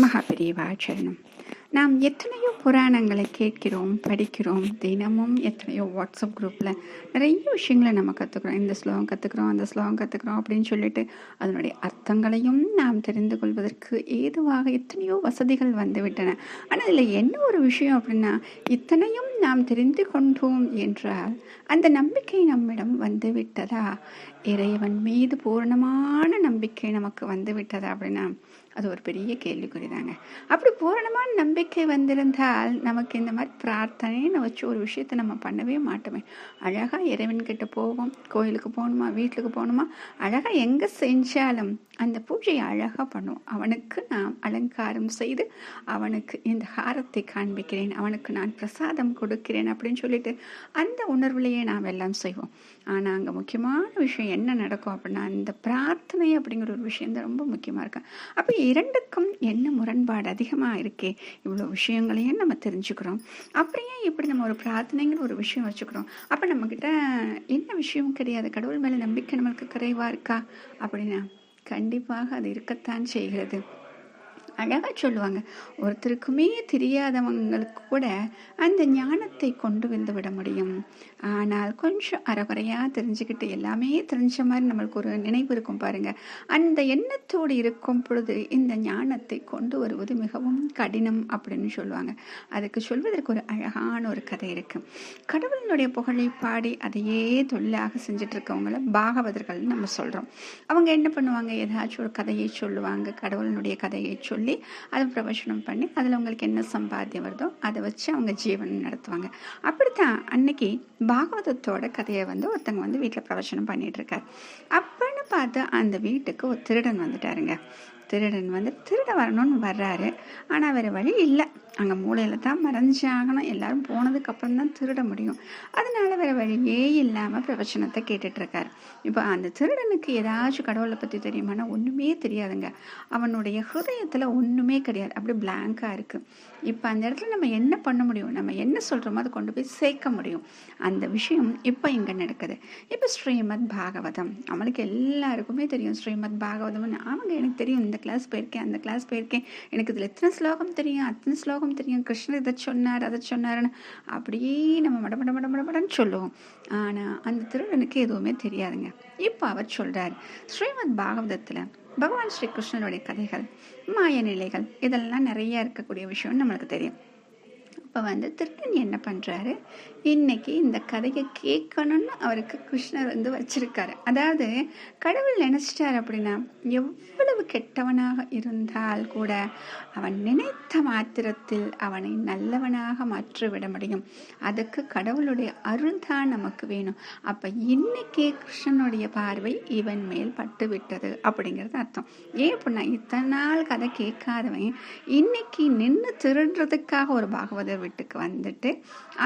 மகாபெரியவாச்சரணம் நாம் எத்தனையோ புராணங்களை கேட்கிறோம் படிக்கிறோம் தினமும் எத்தனையோ வாட்ஸ்அப் குரூப்பில் நிறைய விஷயங்களை நம்ம கற்றுக்குறோம் இந்த ஸ்லோகம் கற்றுக்குறோம் அந்த ஸ்லோகம் கற்றுக்குறோம் அப்படின்னு சொல்லிட்டு அதனுடைய அர்த்தங்களையும் நாம் தெரிந்து கொள்வதற்கு ஏதுவாக எத்தனையோ வசதிகள் வந்துவிட்டன. ஆனால் இதில் என்ன ஒரு விஷயம் அப்படின்னா இத்தனையும் நாம் தெரிந்து கொண்டோம் என்றால் அந்த நம்பிக்கை நம்மிடம் வந்து விட்டதா இறைவன் மீது பூரணமான நம்பிக்கை நமக்கு வந்து விட்டதா அப்படின்னா அது ஒரு பெரிய கேள்விக்குறி தாங்க அப்படி பூரணமான நம்பிக்கை வந்திருந்தால் நமக்கு இந்த மாதிரி பிரார்த்தனைன்னு வச்சு ஒரு விஷயத்தை நம்ம பண்ணவே மாட்டோமே. அழகாக இறைவன்கிட்ட போவோம் கோயிலுக்கு போகணுமா வீட்டுக்கு போகணுமா? அழகாக எங்கே செஞ்சாலும் அந்த பூஜையை அழகாக பண்ணுவோம். அவனுக்கு நாம் அலங்காரம் செய்து அவனுக்கு இந்த ஹாரத்தை காண்பிக்கிறேன். அவனுக்கு நான் பிரசாதம் கொடுக்கிறேன் அப்படின்னு சொல்லிட்டு அந்த உணர்வுலையே நாம் எல்லாம் செய்வோம். ஆனால் அங்கே முக்கியமான விஷயம் என்ன நடக்கும் அப்படின்னா இந்த பிரார்த்தனை அப்படிங்கிற ஒரு விஷயம் தான் ரொம்ப முக்கியமாக இருக்கு. அப்போ இரண்டுக்கும் என்ன முரண்பாடு அதிகமாக இருக்கே இவ்வளோ விஷயங்களையும் நம்ம தெரிஞ்சுக்கிறோம். அப்படியே இப்படி நம்ம ஒரு பிரார்த்தனைங்கிற ஒரு விஷயம் வச்சுக்கிறோம்? அப்போ நம்மக்கிட்ட என்ன விஷயம் கிடையாது. கடவுள் மேலே நம்பிக்கை நம்மளுக்கு குறைவாக இருக்கா? அப்படின்னா கண்டிப்பாக அது இருக்கத்தான் செய்கிறது. அழகாக சொல்லுவாங்க. ஒருத்தருக்குமே தெரியாதவங்களுக்கு கூட அந்த ஞானத்தை கொண்டு வந்து விட முடியும். ஆனால் கொஞ்சம் அறகுறையாக தெரிஞ்சுக்கிட்டு எல்லாமே தெரிஞ்ச மாதிரி நம்மளுக்கு ஒரு நினைவு இருக்கும் பாருங்க. அந்த எண்ணத்தோடு இருக்கும் பொழுது இந்த ஞானத்தை கொண்டு வருவது மிகவும் கடினம் அப்படின்னு சொல்லுவாங்க. அதுக்கு சொல்வதற்கு ஒரு அழகான ஒரு கதை இருக்குது கடவுளினுடைய புகழை பாடி அதையே தொழிலாக செஞ்சுட்டு இருக்கவங்கள பாகவதர்கள் நம்ம சொல்கிறோம் அவங்க என்ன பண்ணுவாங்க? ஏதாச்சும் ஒரு கதையை சொல்லுவாங்க. கடவுளினுடைய கதையை சொல்லி அதை பிரவச்சனம் பண்ணி அதில் அவங்களுக்கு என்ன சம்பாத்தியம் வருதோ அதை வச்சு அவங்க ஜீவனம் நடத்துவாங்க. அப்படித்தான் அன்னைக்கு பாகவதத்தோட கதையை வந்து ஒருத்தங்க வந்து வீட்டில் பிரவச்சனம் பண்ணிட்டு இருக்காரு. அப்படின்னு பார்த்து அந்த வீட்டுக்கு ஒரு திருடன் வந்துட்டாருங்க. திருடன் வந்து திருட வரணும்னு வர்றாரு. ஆனால் வேறு வழி இல்லை. அங்கே மூளையில் தான் மறைஞ்சாகணும் எல்லாரும் போனதுக்கு அப்புறம் தான் திருட முடியும். அதனால வேறு வழியே இல்லாமல் பிரவச்சனத்தை கேட்டுட்ருக்காரு. இப்போ அந்த திருடனுக்கு ஏதாச்சும் கடவுளை பற்றி தெரியுமானா ஒன்றுமே தெரியாதுங்க. அவனுடைய ஹிருதயத்தில் ஒன்றுமே கிடையாது. அப்படி பிளாங்காக இருக்குது இப்போ அந்த இடத்துல நம்ம என்ன பண்ண முடியும்? நம்ம என்ன சொல்கிறோமோ அதை கொண்டு போய் சேர்க்க முடியும். அந்த விஷயம் இப்போ இங்கே நடக்குது. இப்போ ஸ்ரீமத் பாகவதம். நம்மளுக்கு எல்லாருக்குமே தெரியும் ஸ்ரீமத் பாகவதம்னு. அவங்க எனக்கு தெரியும். இந்த கிளாஸ் போயிருக்கேன் அந்த கிளாஸ் போயிருக்கேன். எனக்கு இதில் எத்தனை ஸ்லோகம் தெரியும் அத்தனை ஸ்லோகம் தெரியும் கிருஷ்ணர் இதை சொன்னார் அதை சொன்னாருன்னு அப்படியே நம்ம மட மட மட மட மடன்னு சொல்லுவோம். ஆனால் அந்த திருடனுக்கு எதுவுமே தெரியாதுங்க. இப்போ அவர் சொல்கிறார் ஸ்ரீமத் பாகவதத்தில் பகவான் ஸ்ரீ கிருஷ்ணனுடைய கதைகள் மாய நிலைகள் இதெல்லாம் நிறைய இருக்கக்கூடிய விஷயம்னு நம்மளுக்கு தெரியும். இப்போ வந்து திருடன் என்ன பண்ணுறாரு இன்னைக்கு இந்த கதையை கேட்கணும்னு அவருக்கு கிருஷ்ணர் வந்து வச்சுருக்காரு. அதாவது கடவுள் நினச்சிட்டார் அப்படின்னா எவ்வளவு கெட்டவனாக இருந்தால் கூட அவன் நினைத்த மாத்திரத்தில் அவனை நல்லவனாக மாற்றிவிட முடியும். அதுக்கு கடவுளுடைய அருள் தான் நமக்கு வேணும். அப்போ இன்னைக்கே கிருஷ்ணனுடைய பார்வை இவன் மேல் பட்டு விட்டது அப்படிங்கிறது அர்த்தம். ஏன் அப்படின்னா இத்தனை நாள் கதை கேட்காதவன் இன்னைக்கு நின்று திருடுறதுக்காக ஒரு பாகவதர் வீட்டுக்கு வந்துட்டு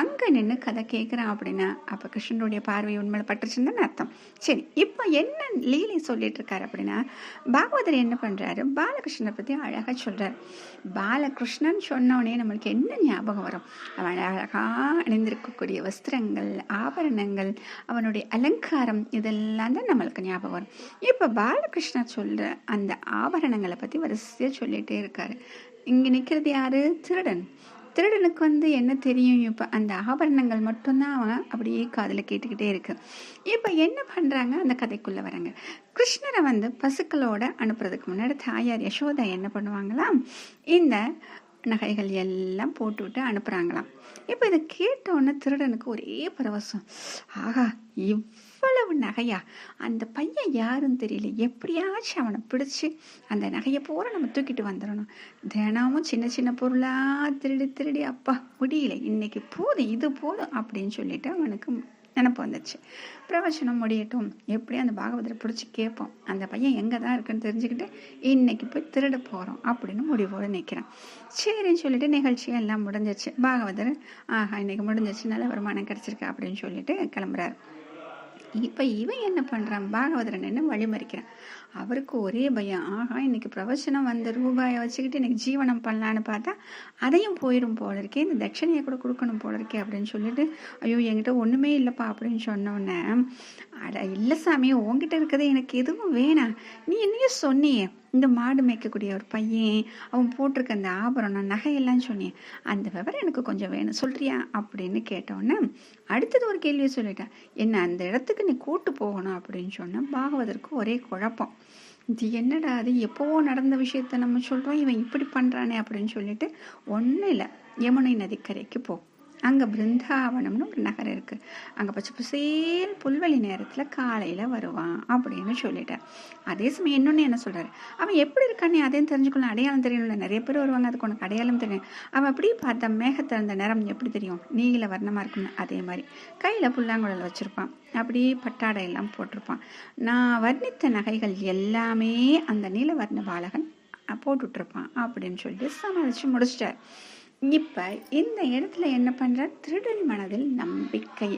அங்கே நின்று கதை கேட்குறான் அப்படின்னா அப்போ கிருஷ்ணனுடைய பார்வை உண்மையில் பட்டுருச்சுன்னு அர்த்தம். சரி இப்போ என்ன லீலை சொல்லிட்டு இருக்காரு அப்படின்னா பாகவதர் என்ன பண்ணுறாரு பாலகிருஷ்ணனை பற்றி அழகாக சொல்கிறார் பாலகிருஷ்ணன் சொன்னோடனே நம்மளுக்கு என்ன ஞாபகம் வரும்? அவன் அழகாக அணிந்திருக்கக்கூடிய வஸ்திரங்கள் ஆபரணங்கள் அவனுடைய அலங்காரம் இதெல்லாம் தான் நம்மளுக்கு ஞாபகம் வரும். இப்போ பாலகிருஷ்ணன் சொல்கிற அந்த ஆபரணங்களை பற்றி வரிசையாக சொல்லிகிட்டே இருக்காரு. இங்கே நிற்கிறது யாரு? திருடன். திருடனுக்கு வந்து என்ன தெரியும்? இப்போ அந்த ஆபரணங்கள் மட்டும்தான் அவன் அப்படியே காதில் கேட்டுக்கிட்டே இருக்கு. இப்போ என்ன பண்ணுறாங்க அந்த கதைக்குள்ளே வராங்க. கிருஷ்ணரை வந்து பசுக்களோட அனுப்புறதுக்கு முன்னாடி தாயார் யசோதா என்ன பண்ணுவாங்களாம் இந்த நகைகள் எல்லாம் போட்டுவிட்டு அனுப்புகிறாங்களாம் இப்போ இதை கேட்டவுடனே திருடனுக்கு ஒரே பரவசம். ஆகா எவ்வளவு நகையா? அந்த பையன் யாருன்னு தெரியல. எப்படியாச்சும் அவனை பிடிச்சி அந்த நகையை பூரா நம்ம தூக்கிட்டு வந்துடணும். தினமும் சின்ன சின்ன பொருளாக திருடி திருடி அப்பா முடியல. இன்னைக்கு போதும் இது போதும் அப்படின்னு சொல்லிட்டு அவனுக்கு நினப்பு வந்துச்சு. பிரவச்சனம் முடியட்டும். எப்படி அந்த பாகவதரை பிடிச்சி கேட்போம். அந்த பையன் எங்கே தான் இருக்குன்னு தெரிஞ்சுக்கிட்டு இன்னைக்கு போய் திருட போகிறோம் அப்படின்னு முடிவோடு நிற்கிறான். சரின்னு சொல்லிட்டு நிகழ்ச்சி எல்லாம் முடிஞ்சிச்சு பாகவதர் ஆஹா இன்னைக்கு முடிஞ்சிச்சு நல்ல வருமானம் கிடச்சிருக்கு அப்படின்னு சொல்லிட்டு கிளம்புறாரு. இப்போ இவன் என்ன பண்ணுறான் பாகவதரன் என்ன வழிமறிக்கிறான்? அவருக்கு ஒரே பயம். ஆஹா இன்னைக்கு பிரவச்சனம் வந்த ரூபாயை வச்சுக்கிட்டு இன்னைக்கு ஜீவனம் பண்ணலான்னு பார்த்தா அதையும் போயிடும் போல இருக்கே இந்த தட்சணையை கூட கொடுக்கணும் போல இருக்கே அப்படின்னு சொல்லிட்டு ஐயோ என்கிட்ட ஒன்றுமே இல்லைப்பா அப்படின்னு சொன்னோன்னே அட இல்லை சாமி உங்ககிட்ட இருக்கிறது எனக்கு எதுவும் வேணாம். நீ என்னையும் சொன்னியே இந்த மாடு மேய்க்கக்கூடிய ஒரு பையன் அவன் போட்டிருக்க அந்த ஆபரணம் நகையெல்லாம் சொன்னேன் அந்த விவரம் எனக்கு கொஞ்சம் வேணும் சொல்றியா அப்படின்னு கேட்டோன்னே அடுத்தது ஒரு கேள்வியை சொல்லிட்டேன் என்ன அந்த இடத்துக்கு நீ கூட்டு போகணும் அப்படின்னு சொன்னேன் பாகவதற்கு ஒரே குழப்பம். இது என்னடா அது? எப்போவோ நடந்த விஷயத்த நம்ம சொல்கிறோம் இவன் இப்படி பண்ணுறானே அப்படின்னு சொல்லிட்டு ஒன்றும் இல்லை. யமுனை நதிக்கரைக்கு போ. அங்கே பிருந்தாவனம்னு ஒரு நகரம் இருக்குது அங்கே பச்சை புசேல் புல்வெளி நேரத்தில் காலையில் வருவான் அப்படின்னு சொல்லிட்டார். அதே சமயம் இன்னொன்று என்ன சொல்கிறார் அவன் எப்படி இருக்கானே அதையும் தெரிஞ்சுக்கணும். அடையாளம் தெரியணும்ல. நிறைய பேர் வருவாங்க. அதுக்கு உனக்கு அடையாளம் தெரியும். அவன் அப்படியே பார்த்தா மேகத்தில் அந்த நிறம் எப்படி தெரியும்? நீல வர்ணமாக இருக்கும்னு. அதே மாதிரி. கையில் புல்லாங்குழல் வச்சுருப்பான். அப்படியே பட்டாடை எல்லாம் போட்டிருப்பான். நான் வர்ணித்த நகைகள் எல்லாமே அந்த நீலவர்ண பாலகன் போட்டுட்ருப்பான் அப்படின்னு சொல்லிட்டு சமாளித்து முடிச்சிட்டார். இப்போ இந்த இடத்துல என்ன பண்ணுறார் திருடன் மனதில் நம்பிக்கை.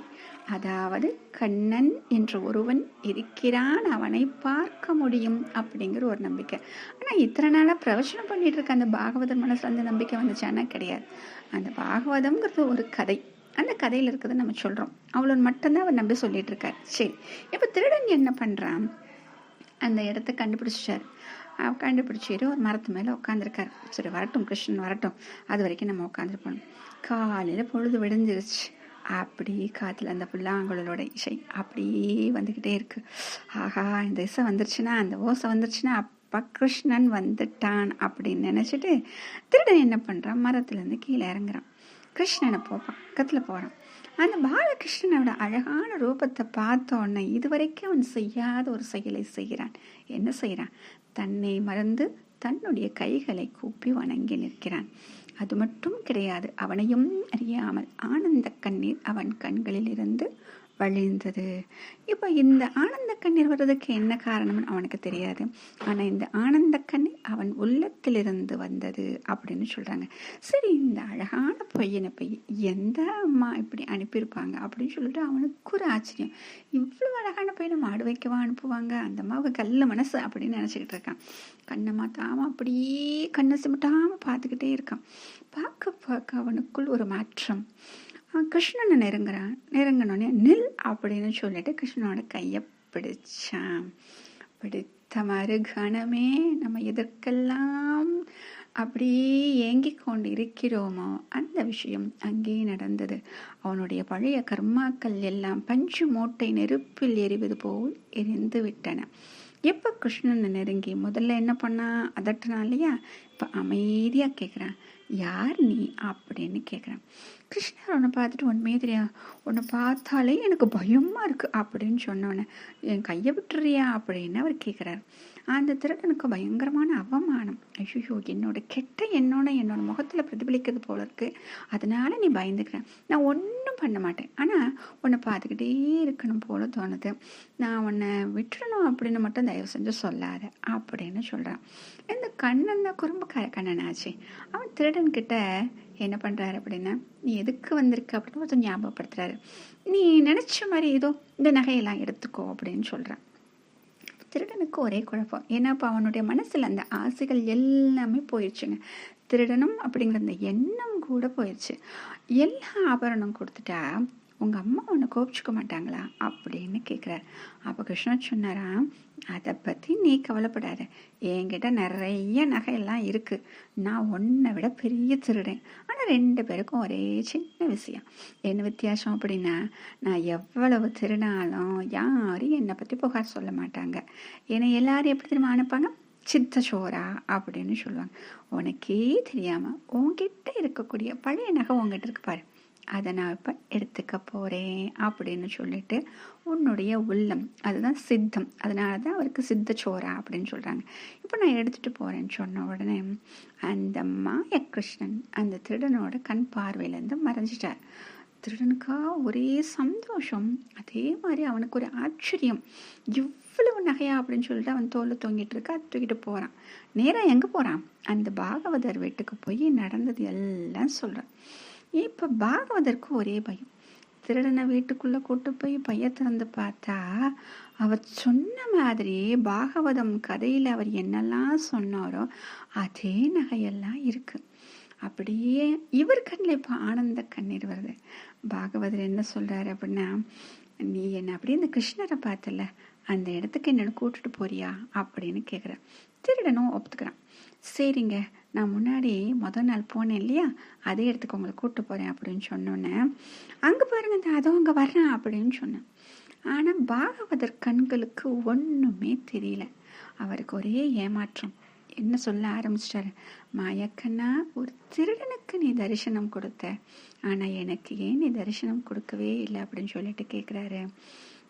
அதாவது கண்ணன் என்ற ஒருவன் இருக்கிறான் அவனை பார்க்க முடியும் அப்படிங்கிற ஒரு நம்பிக்கை. ஆனால் இத்தனை நாளாக பிரவச்சனம் பண்ணிட்டு இருக்க அந்த பாகவதர் மனசில் அந்த நம்பிக்கை வந்துச்சானா கிடையாது. அந்த பாகவதம்ங்கிறது ஒரு கதை. அந்த கதையில் இருக்கிறத நம்ம சொல்கிறோம் அவ்வளோ மட்டும்தான் அவர் நம்பி சொல்லிட்டு இருக்கார். சரி இப்போ திருடன் என்ன பண்ணுறான் அந்த இடத்த கண்டுபிடிச்சிட்டார். கண்டுபிடிச்சிட்டு ஒரு மரத்து மேலே உட்காந்துருக்காரு சரி வரட்டும் கிருஷ்ணன் வரட்டும். அது வரைக்கும் நம்ம உட்காந்துருப்போம் காலையில் பொழுது விடிஞ்சிருச்சு. அப்படி காற்றுல அந்த புல்லாங்குழலோட இசை அப்படியே வந்துக்கிட்டே இருக்கு. ஆஹா இந்த இசை வந்துருச்சுன்னா அந்த ஓசை வந்துருச்சுன்னா அப்பா கிருஷ்ணன் வந்துட்டான் அப்படின்னு நினச்சிட்டு திருடன் என்ன பண்ணுறான் மரத்துலேருந்து கீழே இறங்குறான். கிருஷ்ணனை போ பக்கத்தில் போகிறான் அந்த பாலகிருஷ்ணனோட அழகான ரூபத்தை பார்த்த உடனே இதுவரைக்கும் அவன் செய்யாத ஒரு செயலை செய்கிறான். என்ன செய்கிறான்? தன்னை மறந்து தன்னுடைய கைகளை கூப்பி வணங்கி நிற்கிறான். அது மட்டும் கிடையாது அவனையும் அறியாமல் ஆனந்த கண்ணீர் அவன் கண்களில் இருந்து வழிந்தது. இப்போ இந்த ஆனந்த கண்ணீர் வர்றதுக்கு என்ன காரணம்னு அவனுக்கு தெரியாது. ஆனால் இந்த ஆனந்த கண்ணீர் அவன் உள்ளத்திலிருந்து வந்தது அப்படின்னு சொல்கிறாங்க சரி இந்த அழகான பையனை போய் எந்த அம்மா இப்படி அனுப்பியிருப்பாங்க அப்படின்னு சொல்லிட்டு அவனுக்கு ஒரு ஆச்சரியம். இவ்வளோ அழகான பையனை மாடு வைக்கவா அனுப்புவாங்க? அந்த அம்மாவுக்கு கல்ல மனசு அப்படின்னு நினச்சிக்கிட்டு இருக்கான். கண்ணை மாத்தாமல் அப்படியே கண்ணை சிமிட்டாமல் பார்த்துக்கிட்டே இருக்கான். பார்க்க பார்க்க அவனுக்குள் ஒரு மாற்றம். கிருஷ்ணனை நெருங்குறான். நெருங்கினோடனே நில் அப்படின்னு சொல்லிட்டு கிருஷ்ணனோட கையை பிடிச்சான். தமறு கணமே நம்ம எதற்கெல்லாம் அப்படியே ஏங்கிக் கொண்டு இருக்கிறோமோ அந்த விஷயம் அங்கே நடந்தது. அவனுடைய பழைய கர்மாக்கள் எல்லாம் பஞ்சு மூட்டை நெருப்பில் எரிவது போல் எரிந்து விட்டன. எப்போ கிருஷ்ணனை நெருங்கி முதல்ல என்ன பண்ணா? அதட்டினா இல்லையா? இப்போ அமைதியாக கேட்குறான் யார் நீ அப்படின்னு கேட்குறேன் கிருஷ்ணர் உன்னை பார்த்துட்டு உண்மையே தெரியா? உன்னை பார்த்தாலே எனக்கு பயமாக இருக்குது அப்படின்னு சொன்னோன்னே என் கையை விட்டுறியா அப்படின்னு அவர் கேட்குறாரு அந்த திருடனுக்கு பயங்கரமான அவமானம். ஐயோ என்னோட கெட்ட என்னோட என்னோட முகத்தில் பிரதிபலிக்கிறது போல இருக்குது அதனால நீ பயந்துக்கிறேன் நான் ஒன்றும் பண்ண மாட்டேன் ஆனால் உன்னை பார்த்துக்கிட்டே இருக்கணும் போல தோணுது. நான் உன்னை விட்டுறணும் அப்படின்னு மட்டும் தயவு செஞ்சு சொல்லாத அப்படின்னு சொல்கிறான் இந்த கண்ணன் தான் குறும்புக்கார கண்ணனாச்சு. அவன் திருடன்கிட்ட என்ன பண்ணுறாரு அப்படின்னா நீ எதுக்கு வந்திருக்க? அப்படின்னு ஒருத்தர் ஞாபகப்படுத்துகிறாரு நீ நினச்ச மாதிரி ஏதோ இந்த நகையெல்லாம் எடுத்துக்கோ அப்படின்னு சொல்கிறான் திருடனுக்கு ஒரே குழப்பம். ஏன்னா இப்போ அவனுடைய மனசில் அந்த ஆசைகள் எல்லாமே போயிடுச்சுங்க திருடனும் அப்படிங்கிற அந்த எண்ணம் கூட போயிடுச்சு எல்லா ஆபரணம் கொடுத்துட்டா உங்கள் அம்மா உன்னை கோபிச்சுக்க மாட்டாங்களா அப்படின்னு கேட்குறாரு அப்போ கிருஷ்ணன் சொன்னாரா அதை பற்றி நீ கவலைப்படாத. என்கிட்ட நிறைய நகையெல்லாம் இருக்குது நான் ஒன்றை விட பெரிய திருடேன். ஆனால் ரெண்டு பேருக்கும் ஒரே சின்ன விஷயம். என்ன வித்தியாசம் அப்படின்னா நான் எவ்வளவு திருடினாலும் யாரும் என்னை பற்றி புகார் சொல்ல மாட்டாங்க. என்னை எல்லாரும் எப்படி திரும்ப அனுப்பாங்க? சித்த சோரா அப்படின்னு சொல்லுவாங்க. உனக்கே தெரியாமல் உங்ககிட்ட இருக்கக்கூடிய பழைய நகை உங்ககிட்ட இருக்கு பாரு. அதை நான் இப்போ எடுத்துக்க போகிறேன் அப்படின்னு சொல்லிட்டு உன்னுடைய உள்ளம் அதுதான் சித்தம். அதனால தான் அவருக்கு சித்த சோரா அப்படின்னு சொல்கிறாங்க இப்போ நான் எடுத்துகிட்டு போகிறேன்னு சொன்ன உடனே அந்த மாய கிருஷ்ணன் அந்த திருடனோட கண் பார்வையிலேருந்து மறைஞ்சிட்டார். திருடனுக்கா ஒரே சந்தோஷம். அதே மாதிரி அவனுக்கு ஒரு ஆச்சரியம். இவ்வளவு நகையா அப்படின்னு சொல்லிட்டு அவன் தோலை தொங்கிட்டு இருக்கா தூக்கிட்டு போகிறான் நேராக எங்கே போகிறான் அந்த பாகவதர் வீட்டுக்கு போய் நடந்தது எல்லாம் சொல்கிறான் இப்போ பாகவதற்கு ஒரே பயம். திருடனை வீட்டுக்குள்ளே கூட்டு போய் பைய திறந்து பார்த்தா அவர் சொன்ன மாதிரி பாகவதம் கதையில் அவர் என்னெல்லாம் சொன்னாரோ அதே நகையெல்லாம் இருக்குது அப்படியே இவர் கண்ணில் இப்போ ஆனந்த கண்ணீர் வருது. பாகவதர் என்ன சொல்கிறாரு அப்படின்னா நீ என்ன அப்படியே இந்த கிருஷ்ணரை பார்த்தல அந்த இடத்துக்கு என்னென்னு கூட்டிட்டு போறியா? அப்படின்னு கேட்குறேன் திருடனும் ஒப்புத்துக்கிறான். சரிங்க நான் முன்னாடி மொதல் நாள் போனேன் இல்லையா? அதே இடத்துக்கு உங்களை கூப்பிட்டு போகிறேன் அப்படின்னு சொன்னோன்னே அங்கே பாருங்க இந்த அதோ அங்கே வர்றேன் அப்படின்னு சொன்னேன். ஆனால் பாகவதர் கண்களுக்கு ஒன்றுமே தெரியல. அவருக்கு ஒரே ஏமாற்றம். என்ன சொல்ல ஆரம்பிச்சிட்டாரு? மாயக்கண்ணா ஒரு திருடனுக்கு நீ தரிசனம் கொடுத்த. ஆனால் எனக்கு ஏன் நீ தரிசனம் கொடுக்கவே இல்லை? அப்படின்னு சொல்லிட்டு கேட்குறாரு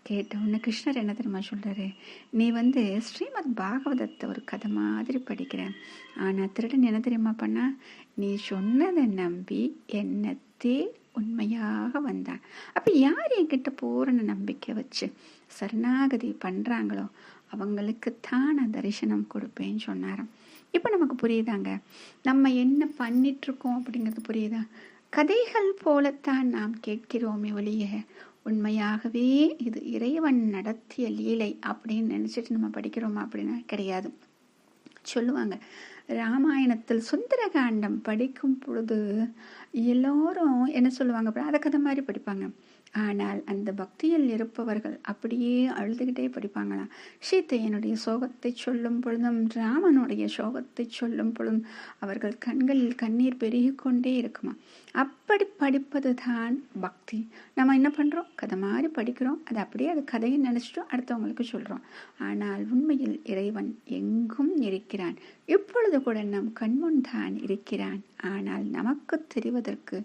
கேட்ட உடனே கிருஷ்ணர் என்ன தெரியுமா சொல்கிறாரு நீ வந்து ஸ்ரீமத் பாகவதத்தை ஒரு கதை மாதிரி படிக்கிற. ஆனால் திருடன் என்ன தெரியுமா பண்ணா? நீ சொன்னதை நம்பி என்னத்தே உண்மையாக வந்தான். அப்போ யார் என்கிட்ட பூரண நம்பிக்கை வச்சு சரணாகதி பண்ணுறாங்களோ அவங்களுக்கு தான் நான் தரிசனம் கொடுப்பேன்னு சொன்னாராம். இப்போ நமக்கு புரியுதாங்க? நம்ம என்ன பண்ணிட்டுருக்கோம் அப்படிங்கிறது புரியுதா? கதைகள் போலத்தான் நாம் கேட்கிறோமே ஒழிய உண்மையாகவே இது இறைவன் நடத்திய லீலை அப்படின்னு நினச்சிட்டு நம்ம படிக்கிறோமா அப்படின்னா கிடையாது. சொல்லுவாங்க ராமாயணத்தில் சுந்தரகாண்டம் படிக்கும் பொழுது எல்லோரும் என்ன சொல்லுவாங்க அதை கதை மாதிரி படிப்பாங்க. ஆனால் அந்த பக்தியில் இருப்பவர்கள் அப்படியே அழுதுகிட்டே படிப்பாங்களாம். சீத்தையனுடைய சோகத்தை சொல்லும் பொழுதும் ராமனுடைய சோகத்தை சொல்லும் பொழுதும் அவர்கள் கண்களில் கண்ணீர் பெருகிக்கொண்டே இருக்குமா அப்படி படிப்பது தான் பக்தி. நம்ம என்ன பண்ணுறோம் கதை மாதிரி படிக்கிறோம். அது அப்படியே அது கதையை நினச்சிட்டோம் அடுத்தவங்களுக்கு சொல்கிறோம் ஆனால் உண்மையில் இறைவன் எங்கும் இருக்கிறான். இப்பொழுது கூட நம் கண்முன் தான் இருக்கிறான். ஆனால் நமக்கு தெரிவதற்கு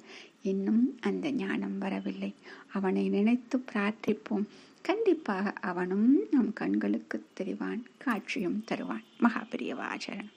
இன்னும் அந்த ஞானம் வரவில்லை. அவனை நினைத்து பிரார்த்திப்போம். கண்டிப்பாக அவனும் நம் கண்களுக்கு தெரிவான் காட்சியும் தருவான். மகாபிரியவாச்சரணம்